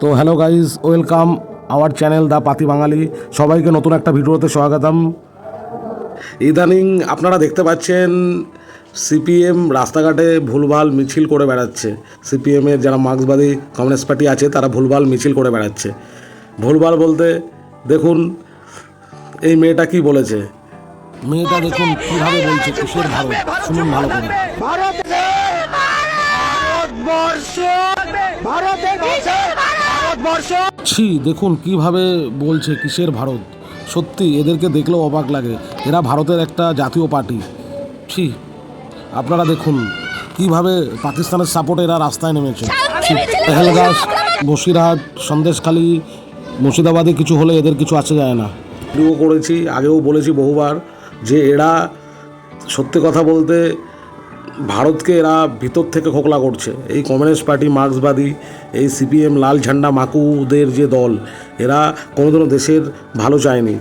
তো hello guys welcome our channel the Pati Bangali সবাইকে নতুন একটা ভিডিওতে স্বাগতম। ইদানিং আপনারা দেখতে পাচ্ছেন সিপিএম রাস্তাঘাটে ভুলভাল মিছিল করে বেড়াচ্ছে। সিপিএমের যারা মার্ক্সবাদী কমিউনিস্ট পার্টি আছে, তারা ভুলভাল মিছিল করে বেড়াচ্ছে। ভুলভাল বলতে, দেখুন, এই মেয়েটা কি বলেছে? মেয়েটা দেখুন কীভাবে বলছে, কিসের ভারত শুনুন ভালো করে। ভারতবর্ষ ভারতের ভারতবর্ষ। ছি দেখুন কীভাবে বলছে কিসের ভারত। সত্যি এদেরকে দেখলেও অবাক লাগে। এরা ভারতের একটা জাতীয় পার্টি। ছি আপনারা দেখুন কীভাবে পাকিস্তানের সাপোর্টে এরা রাস্তায় নেমেছে। ছি, পেহেলগাঁও বসিরহাট সন্দেশখালী মুর্শিদাবাদে কিছু হলে এদের কিছু আসে যায় না। ভিডিও করেছি আগেও বলেছি বহুবার যে এরা সত্যি কথা বলতে ভারতকে এরা ভিতর থেকে খোকলা করছে। এই কমিউনিস্ট পার্টি, মার্ক্সবাদী, এই সিপিএম, লাল ঝান্ডা, মাকুদের যে দল, এরা কোনোদিনও দেশের ভালো চায়নি।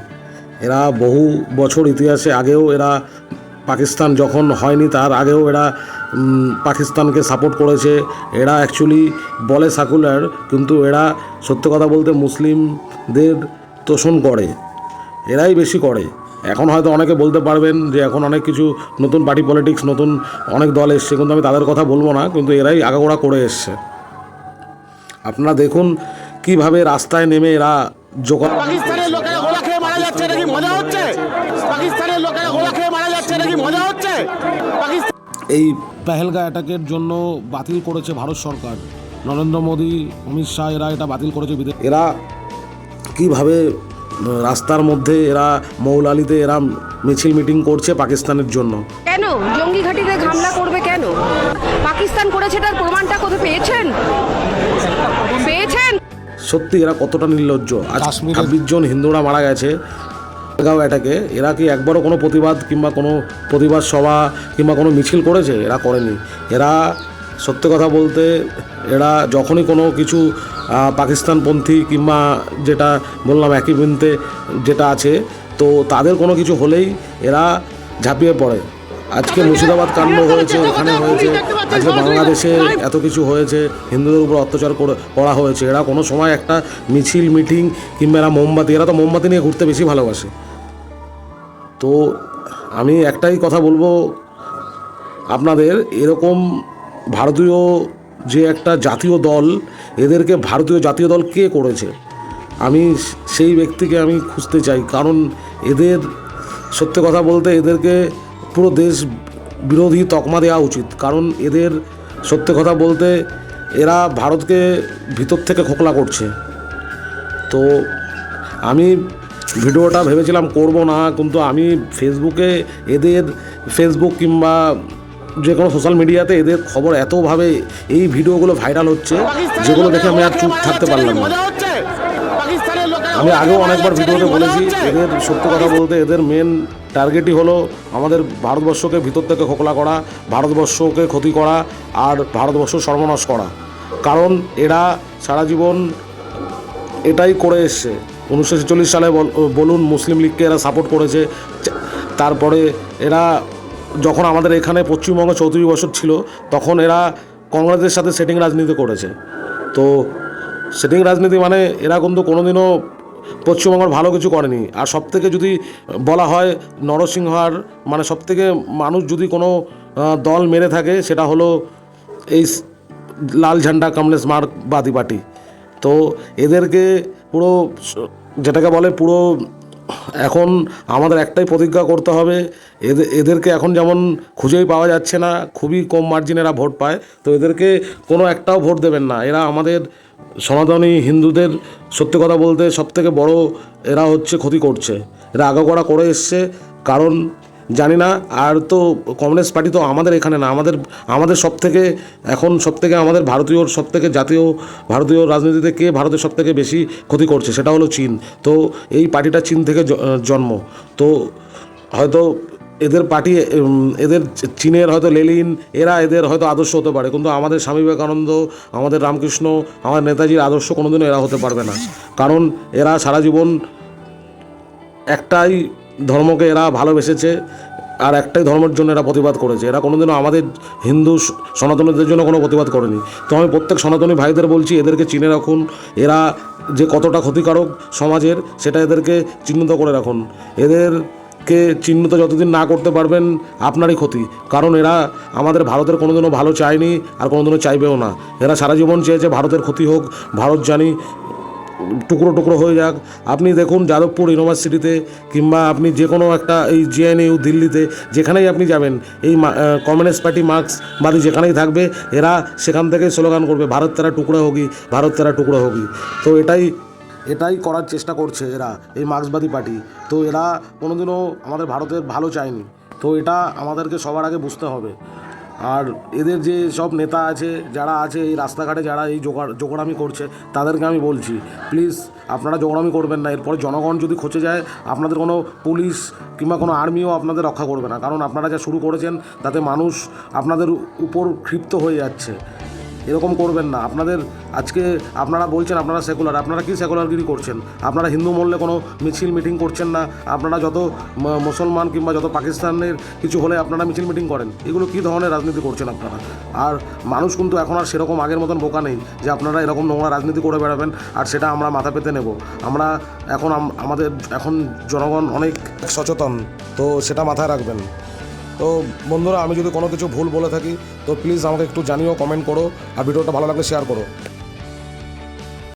এরা বহু বছর ইতিহাসে আগেও এরা পাকিস্তান যখন হয়নি, তার আগেও এরা পাকিস্তানকে সাপোর্ট করেছে। এরা অ্যাকচুয়ালি বলে সাকুলার কিন্তু এরা সত্য কথা বলতে মুসলিমদের তোষণ করে। এরাই বেশি করে। এখন হয়তো অনেকে বলতে পারবেন যে এখন অনেক কিছু নতুন পার্টি পলিটিক্স নতুন অনেক দল এসছে কিন্তু আমি তাদের কথা বলব না কিন্তু এরাই আগাগোড়া করে এসছে। আপনারা দেখুন কীভাবে রাস্তায় নেমে এরা জোগাড় পাকিস্তানের লোকেরা গোলা খেয়ে মারা যাচ্ছে নাকি মজা হচ্ছে? পাকিস্তানের লোকেরা গোলা খেয়ে মারা যাচ্ছে নাকি মজা হচ্ছে? এই পেহেলগা অ্যাটাকের জন্য বাতিল করেছে ভারত সরকার। নরেন্দ্র মোদী অমিত শাহ এরা এটা বাতিল করেছে এরা কীভাবে রাস্তার মধ্যে এরা মৌলালিতে এরা মিছিল মিটিং করছে পাকিস্তানের জন্য। কেন? জঙ্গি ঘাটিতে হামলা করবে কেন? পাকিস্তান করেছে তার প্রমাণটা কোথায় পেয়েছেন? পেয়েছেন? সত্যি এরা কতটা নির্লজ্জ? আজ ছাব্বিশ জন হিন্দুরা মারা গেছে। গাঁও এটাকে এরা কি একবারও কোনো প্রতিবাদ কিংবা কোনো প্রতিবাদ সভা কিংবা কোনো মিছিল করেছে? এরা করেনি। এরা সত্যি কথা বলতে এরা যখনই কোনো কিছু পাকিস্তানপন্থী কিংবা যেটা বললাম একই বিনতে যেটা আছে তো তাদের কোনো কিছু হলেই এরা ঝাঁপিয়ে পড়ে। আজকে মুর্শিদাবাদ কাণ্ড হয়েছে ওখানে হয়েছে আজকে বাংলাদেশে এত কিছু হয়েছে হিন্দুদের উপর অত্যাচার করে করা হয়েছে। এরা কোনো সময় একটা মিছিল মিটিং কিংবা এরা মোমবাতি এরা তো মোমবাতি নিয়ে ঘুরতে বেশি ভালোবাসে। তো আমি একটাই কথা বলব আপনাদের এরকম ভারতীয় যে একটা জাতীয় দল, এদেরকে ভারতীয় জাতীয় দল কে করেছে? আমি সেই ব্যক্তিকে আমি খুঁজতে চাই, কারণ এদের, সত্যি কথা বলতে এদেরকে পুরো দেশ বিরোধী তকমা দেওয়া উচিত। কারণ এদের, সত্যি কথা বলতে, এরা ভারতকে ভিতর থেকে খোকলা করছে। তো আমি ভিডিওটা ভেবেছিলাম করব না, কিন্তু আমি ফেসবুকে এদের ফেসবুক কিংবা যে কোনো সোশ্যাল মিডিয়াতে এদের খবর এতভাবে এই ভিডিওগুলো ভাইরাল হচ্ছে, যেগুলো দেখে আমি আর চুপ থাকতে পারলাম না। আমি আগেও অনেকবার ভিডিওতে বলেছি, এদের সত্য কথা বলতে এদের মেন টার্গেটই হলো আমাদের ভারতবর্ষকে ভিতর থেকে খোকলা করা, ভারতবর্ষকে ক্ষতি করা আর ভারতবর্ষ সর্বনাশ করা। কারণ এরা সারা জীবন এটাই করে এসছে। উনিশশো ছেচল্লিশ সালে বল- বলুন মুসলিম লীগকে এরা সাপোর্ট করেছে, তারপরে এরা যখন আমাদের এখানে পশ্চিমবঙ্গ চৌত্রিশ বছর ছিল, তখন এরা কংগ্রেসের সাথে সেটিং রাজনীতি করেছে। তো সেটিং রাজনীতি মানে এরা কিন্তু কোনোদিনও পশ্চিমবঙ্গের ভালো কিছু করেনি। আর সবথেকে যদি বলা হয় নরসিংহার মানে সবথেকে মানুষ যদি কোনো দল মেরে থাকে, সেটা হলো এই লাল ঝান্ডা কমিউনিস্ট মার্কবাদী পার্টি। তো এদেরকে পুরো যেটাকে বলে পুরো এখন আমাদের একটাই প্রতিজ্ঞা করতে হবে এদের এদেরকে এখন যেমন খুঁজেই পাওয়া যাচ্ছে না, খুবই কম মার্জিন এরা ভোট পায়, তো এদেরকে কোনো একটাও ভোট দেবেন না। এরা আমাদের সনাতনী হিন্দুদের, সত্যি কথা বলতে সবথেকে বড় এরা হচ্ছে ক্ষতি করছে। এরা আগাগোড়া করে এসছে, কারণ জানি না, আর তো কমিউনিস্ট পার্টি তো আমাদের এখানে না, আমাদের আমাদের সব থেকে এখন সব থেকে আমাদের ভারতীয় সব থেকে জাতীয় ভারতীয় রাজনীতিতে কে ভারতের সব থেকে বেশি ক্ষতি করছে, সেটা হলো চীন। তো এই পার্টিটা চীন থেকে জন্ম। তো হয়তো এদের পার্টি এদের চীনের হয়তো লেলিন, এরা এদের হয়তো আদর্শ হতে পারে, কিন্তু আমাদের স্বামী বিবেকানন্দ, আমাদের রামকৃষ্ণ, আমাদের নেতাজির আদর্শ কোনোদিনও এরা হতে পারবে না। কারণ এরা সারা জীবন একটাই ধর্মকে এরা ভালোবেসেছে আর একটাই ধর্মের জন্য এরা প্রতিবাদ করেছে। এরা কোনোদিনও আমাদের হিন্দু সনাতনীদের জন্য কোনো প্রতিবাদ করেনি। তো আমি প্রত্যেক সনাতনী ভাইদের বলছি, এদেরকে চিনে রাখুন। এরা যে কতটা ক্ষতিকারক সমাজের, সেটা এদেরকে চিহ্নিত করে রাখুন। এদেরকে চিহ্নিত যতদিন না করতে পারবেন, আপনারই ক্ষতি। কারণ এরা আমাদের ভারতের কোনোদিনও ভালো চায়নি, আর কোনোদিনও চাইবেও না। এরা সারা জীবন চেয়েছে, ভারতের ক্ষতি হোক, ভারত জানি টুকরো টুকরো হয়ে যাক। আপনি দেখুন যাদবপুর ইউনিভার্সিটিতে কিংবা আপনি যে কোনো একটা এই জেএনইউ দিল্লিতে, যেখানেই আপনি যাবেন, এই কমিউনিস্ট পার্টি মার্ক্সবাদী যেখানেই থাকবে, এরা সেখান থেকে স্লোগান করবে, ভারত তারা টুকরো হোগি, ভারত তারা টুকরো হোগি। তো এটাই এটাই করার চেষ্টা করছে এরা, এই মার্ক্সবাদী পার্টি। তো এরা কোনোদিনও আমাদের ভারতের ভালো চায়নি। তো এটা আমাদেরকে সবার আগে বুঝতে হবে। আর এদের যে সব নেতা আছে, যারা আছে এই রাস্তাঘাটে, যারা এই জোগাড়, জোগাড়ামি করছে, তাদেরকে আমি বলছি প্লিজ আপনারা জোগাড়ামি করবেন না। এরপরে জনগণ যদি খচে যায়, আপনাদের কোনো পুলিশ কিংবা কোনো আর্মিও আপনাদের রক্ষা করবে না। কারণ আপনারা যা শুরু করেছেন, তাতে মানুষ আপনাদের উপর ক্ষিপ্ত হয়ে যাচ্ছে। এরকম করবেন না। আপনাদের আজকে আপনারা বলছেন আপনারা সেকুলার আপনারা কি সেকুলারগিরি করছেন? আপনারা হিন্দু মহলে কোনো মিছিল মিটিং করছেন না। আপনারা যত মুসলমান কিংবা যত পাকিস্তানের কিছু হলে আপনারা মিছিল মিটিং করেন। এগুলো কী ধরনের রাজনীতি করছেন আপনারা? আর মানুষ কিন্তু এখন আর সেরকম আগের মতন বোকা নেই যে আপনারা এরকম নোংরা রাজনীতি করে বেড়াবেন আর সেটা আমরা মাথা পেতে নেব। আমরা এখন আমাদের, এখন জনগণ অনেক সচেতন, তো সেটা মাথায় রাখবেন। তো বন্ধুরা, আমি যদি কোনো কিছু ভুল বলে থাকি, তো প্লিজ আমাকে একটু জানিও কমেন্ট করো, আর ভিডিওটা ভালো লাগলে শেয়ার করো।